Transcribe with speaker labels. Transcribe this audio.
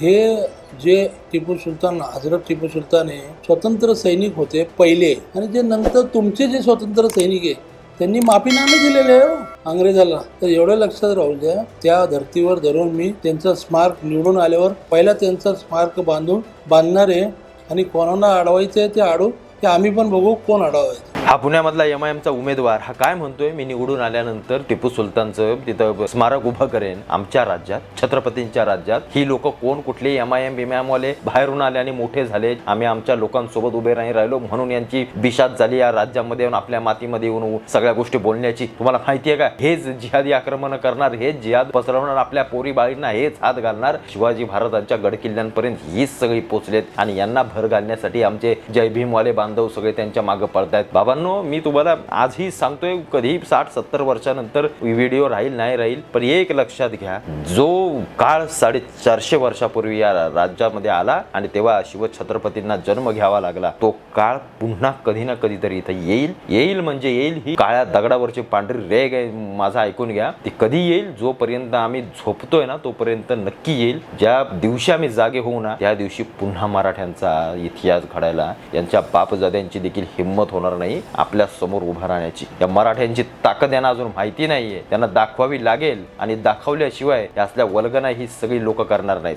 Speaker 1: हे जे टिपू सुलतान हजरत टिपू सुलतान हे स्वतंत्र सैनिक होते पहिले. आणि जे नंतर तुमचे जे स्वतंत्र सैनिक आहे त्यांनी माफीनामे दिलेले आहे हो अंग्रेजाला. तर एवढं लक्षात राहू द्या त्या धर्तीवर धरून मी त्यांचा स्मारक निवडून आल्यावर पहिला त्यांचा स्मारक बांधून बांधणार आहे. आणि कोणाला अडवायचं आहे ते अडू ते आम्ही पण बघू कोण अडवायचं.
Speaker 2: हा पुण्यामधला एम आय एमचा उमेदवार. हा काय म्हणतोय? मी निवडून आल्यानंतर टिपू सुलतानचं तिथं स्मारक उभं करेन आमच्या राज्यात छत्रपतींच्या राज्यात. ही लोक कोण? कुठले? एम आय एम एम वाले बाहेरून आले आणि मोठे झाले. आम्ही आमच्या लोकांसोबत उभे नाही राहिलो. म्हणून यांची बिशात झाली या राज्यामध्ये येऊन आपल्या मातीमध्ये येऊन सगळ्या गोष्टी बोलण्याची. तुम्हाला माहिती आहे का? हेच जिहादी आक्रमण करणार हेच जिहाद पसरवणार आपल्या पोरी बाळींना हेच हात घालणार. शिवाजी महाराजांच्या गडकिल्ल्यांपर्यंत हीच सगळी पोचलेत आणि यांना भर घालण्यासाठी आमचे जय भीमवाले बांधव सगळे त्यांच्या मागे पडतायत. मित्रांनो मी तुम्हाला आजही सांगतोय कधी साठ सत्तर वर्षानंतर व्हिडिओ राहील नाही राहील पण एक लक्षात घ्या जो काळ साडे चारशे वर्षापूर्वी या राज्यामध्ये आला आणि तेव्हा शिवछत्रपतींना जन्म घ्यावा लागला तो काळ पुन्हा कधी ना कधीतरी इथं येईल. येईल म्हणजे येईल ही काळ्या दगडावरची पांढरी रेग आहे माझा ऐकून घ्या. ती कधी येईल? जोपर्यंत आम्ही झोपतोय ना तोपर्यंत नक्की येईल. ज्या दिवशी आम्ही जागे होऊ ना त्या दिवशी पुन्हा मराठ्यांचा इतिहास घडायला यांच्या बापजाद्यांची देखील हिंमत होणार नाही. आपल्यासमोर उभा राहण्याची. या मराठ्यांची ताकद यांना अजून माहिती नाहीये. त्यांना दाखवावी लागेल आणि दाखवल्याशिवाय असल्या वल्गना ही सगळी लोक करणार नाहीत.